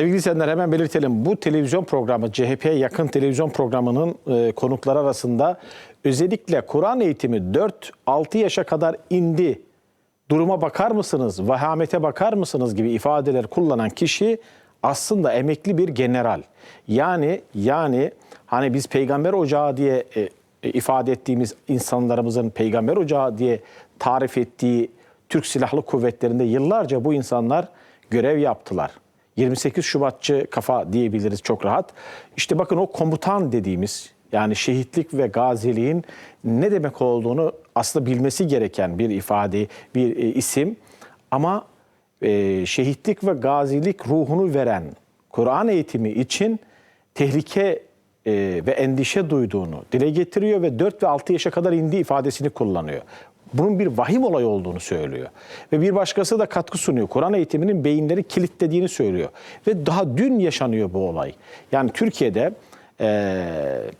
Sevgili izleyenler hemen belirtelim. Bu televizyon programı CHP'ye yakın televizyon programının e, konukları arasında özellikle Kur'an eğitimi 4-6 yaşa kadar indi. Duruma bakar mısınız, vahamete bakar mısınız gibi ifadeler kullanan kişi aslında emekli bir general. Yani yani hani biz peygamber ocağı diye e, e, ifade ettiğimiz insanlarımızın peygamber ocağı diye tarif ettiği Türk Silahlı Kuvvetleri'nde yıllarca bu insanlar görev yaptılar. 28 Şubatçı kafa diyebiliriz çok rahat. İşte bakın o komutan dediğimiz yani şehitlik ve gaziliğin ne demek olduğunu aslında bilmesi gereken bir ifade, bir e, isim. Ama e, şehitlik ve gazilik ruhunu veren Kur'an eğitimi için tehlike e, ve endişe duyduğunu dile getiriyor ve 4 ve 6 yaşa kadar indiği ifadesini kullanıyor. Bunun bir vahim olay olduğunu söylüyor. Ve bir başkası da katkı sunuyor. Kur'an eğitiminin beyinleri kilitlediğini söylüyor. Ve daha dün yaşanıyor bu olay. Yani Türkiye'de e,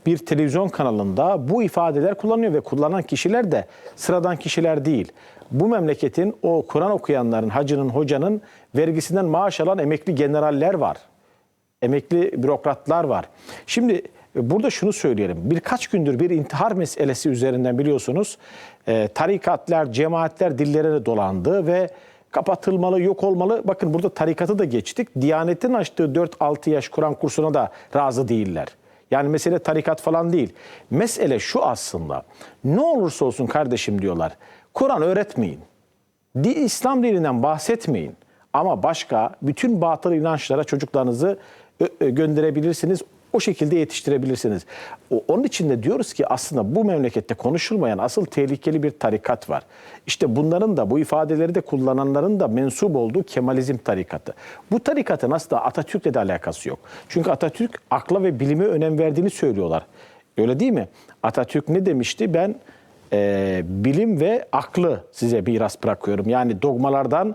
bir televizyon kanalında bu ifadeler kullanıyor ve kullanan kişiler de sıradan kişiler değil. Bu memleketin o Kur'an okuyanların, hacının, hocanın vergisinden maaş alan emekli generaller var emekli bürokratlar var. Şimdi e, burada şunu söyleyelim. Birkaç gündür bir intihar meselesi üzerinden biliyorsunuz e, tarikatlar, cemaatler dillerine dolandı ve kapatılmalı, yok olmalı. Bakın burada tarikatı da geçtik. Diyanetin açtığı 4-6 yaş Kur'an kursuna da razı değiller. Yani mesele tarikat falan değil. Mesele şu aslında. Ne olursa olsun kardeşim diyorlar. Kur'an öğretmeyin. İslam dininden bahsetmeyin. Ama başka bütün batıl inançlara çocuklarınızı gönderebilirsiniz. O şekilde yetiştirebilirsiniz. Onun için de diyoruz ki aslında bu memlekette konuşulmayan asıl tehlikeli bir tarikat var. İşte bunların da bu ifadeleri de kullananların da mensup olduğu Kemalizm tarikatı. Bu tarikatın aslında Atatürk'le de alakası yok. Çünkü Atatürk akla ve bilime önem verdiğini söylüyorlar. Öyle değil mi? Atatürk ne demişti? Ben e, bilim ve aklı size miras bırakıyorum. Yani dogmalardan,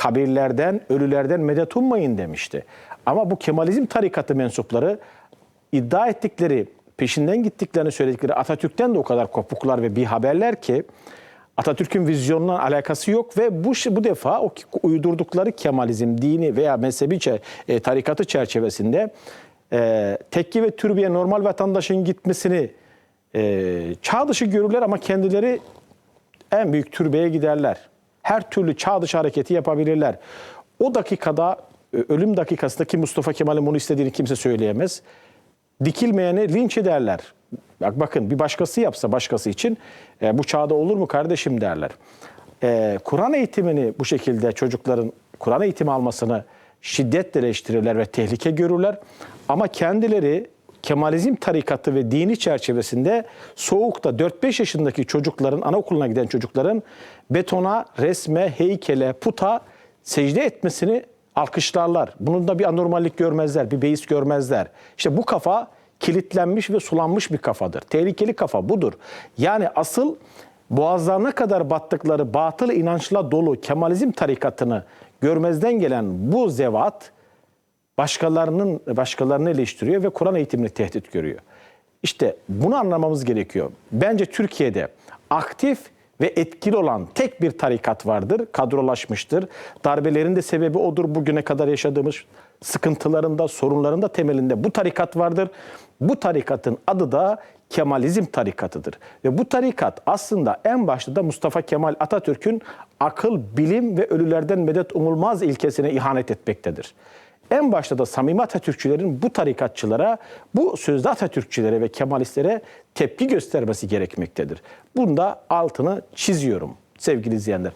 kabirlerden, ölülerden medet ummayın demişti. Ama bu Kemalizm tarikatı mensupları iddia ettikleri, peşinden gittiklerini söyledikleri Atatürk'ten de o kadar kopuklar ve bir haberler ki Atatürk'ün vizyonundan alakası yok ve bu bu defa o uydurdukları Kemalizm dini veya mezhebi e, tarikatı çerçevesinde e, tekke ve türbeye normal vatandaşın gitmesini e, çağ dışı görürler ama kendileri en büyük türbeye giderler. Her türlü çağ dışı hareketi yapabilirler. O dakikada e, ölüm dakikasındaki Mustafa Kemal'in bunu istediğini kimse söyleyemez. Dikilmeyeni linç ederler. Bak bakın bir başkası yapsa başkası için e, bu çağda olur mu kardeşim derler. E, Kur'an eğitimini bu şekilde çocukların Kur'an eğitimi almasını şiddetle eleştirirler ve tehlike görürler. Ama kendileri Kemalizm tarikatı ve dini çerçevesinde soğukta 4-5 yaşındaki çocukların, anaokuluna giden çocukların betona, resme, heykele, puta secde etmesini alkışlarlar. Bunun da bir anormallik görmezler, bir beis görmezler. İşte bu kafa kilitlenmiş ve sulanmış bir kafadır. Tehlikeli kafa budur. Yani asıl boğazlarına kadar battıkları batıl inançla dolu Kemalizm tarikatını görmezden gelen bu zevat başkalarının başkalarını eleştiriyor ve Kur'an eğitimini tehdit görüyor. İşte bunu anlamamız gerekiyor. Bence Türkiye'de aktif ve etkili olan tek bir tarikat vardır. Kadrolaşmıştır. Darbelerin de sebebi odur. Bugüne kadar yaşadığımız sıkıntıların da sorunların da temelinde bu tarikat vardır. Bu tarikatın adı da Kemalizm tarikatıdır. Ve bu tarikat aslında en başta da Mustafa Kemal Atatürk'ün akıl, bilim ve ölülerden medet umulmaz ilkesine ihanet etmektedir. En başta da samimi Atatürkçülerin bu tarikatçılara, bu sözde Atatürkçülere ve Kemalistlere tepki göstermesi gerekmektedir. Bunda altını çiziyorum sevgili izleyenler.